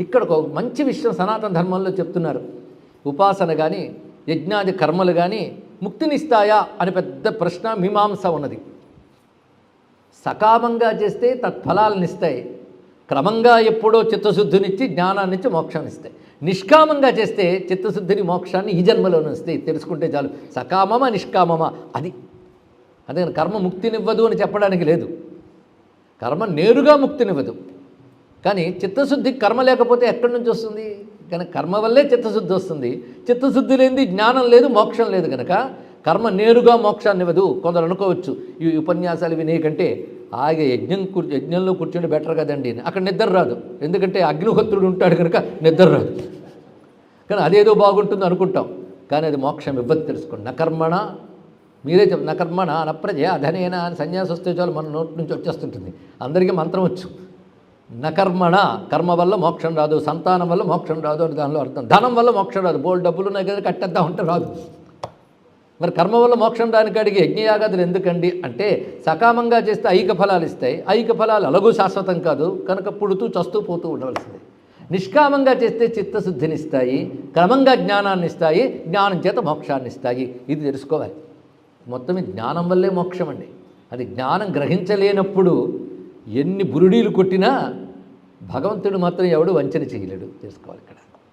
ఇక్కడ ఒక మంచి విషయం సనాతన ధర్మంలో చెప్తున్నారు. ఉపాసన కానీ యజ్ఞాది కర్మలు కానీ ముక్తినిస్తాయా అని పెద్ద ప్రశ్న మీమాంస ఉన్నది. సకామంగా చేస్తే తత్ఫలాలనిస్తాయి. క్రమంగా ఎప్పుడో చిత్తశుద్ధినిచ్చి జ్ఞానాన్నిచ్చి మోక్షాన్ని ఇస్తాయి నిష్కామంగా చేస్తే చిత్తశుద్ధిని మోక్షాన్ని ఈ జన్మలోనే ఇస్తాయి తెలుసుకుంటే చాలు. సకామమా నిష్కామమా? అది. అందుకని కర్మ ముక్తినివ్వదు అని చెప్పడానికి లేదు. కర్మ నేరుగా ముక్తినివ్వదు. కానీ చిత్తశుద్ధి కర్మ లేకపోతే ఎక్కడి నుంచి వస్తుంది? కనుక కర్మ వల్లే చిత్తశుద్ధి వస్తుంది. చిత్తశుద్ధి లేనిది జ్ఞానం లేదు మోక్షం లేదు కనుక కర్మ నేరుగా మోక్షాన్ని ఇవ్వదు. కొందరు అనుకోవచ్చు ఈ ఉపన్యాసాలు వినే కంటే ఆగే యజ్ఞం యజ్ఞంలో కూర్చుంటే బెటర్ కదండి అని. అక్కడ నిద్ర రాదు. ఎందుకంటే అగ్నిహోత్రుడు ఉంటాడు కనుక నిద్ర రాదు. కానీ అదేదో బాగుంటుంది అనుకుంటాం. కానీ అది మోక్షం ఇవ్వదు తెలుసుకోండి. నకర్మణ మీరే చెప్ నకర్మణ నప్రజ అధనేన అని సన్యాసి వస్తే చాలు మన నోటి నుంచి వచ్చేస్తుంటుంది. అందరికీ మంత్రం వచ్చు. నకర్మణ కర్మ వల్ల మోక్షం రాదు సంతానం వల్ల మోక్షం రాదు అని దానిలో అర్థం. ధనం వల్ల మోక్షం రాదు బోల్డ్ డబ్బులు ఉన్నాయి కదా కట్టేద్దాం అంటే రాదు. మరి కర్మ వల్ల మోక్షం రానికి అడిగి యజ్ఞయాగాదులు ఎందుకండి? అంటే సకామంగా చేస్తే ఐక ఫలాలు ఇస్తాయి ఐక ఫలాలు అలగు శాశ్వతం కాదు కనుక పుడుతూ చస్తూ పోతూ ఉండవలసింది. నిష్కామంగా చేస్తే చిత్తశుద్ధినిస్తాయి క్రమంగా జ్ఞానాన్ని ఇస్తాయి జ్ఞానం చేత మోక్షాన్ని ఇస్తాయి. ఇది తెలుసుకోవాలి. మొత్తం జ్ఞానం వల్లే మోక్షం అండి. అది జ్ఞానం గ్రహించలేనప్పుడు ఎన్ని బురుడీలు కొట్టినా భగవంతుడు మాత్రం ఎవడు వంచన చేయలేడు. తెలుసుకోవాలి ఇక్కడ.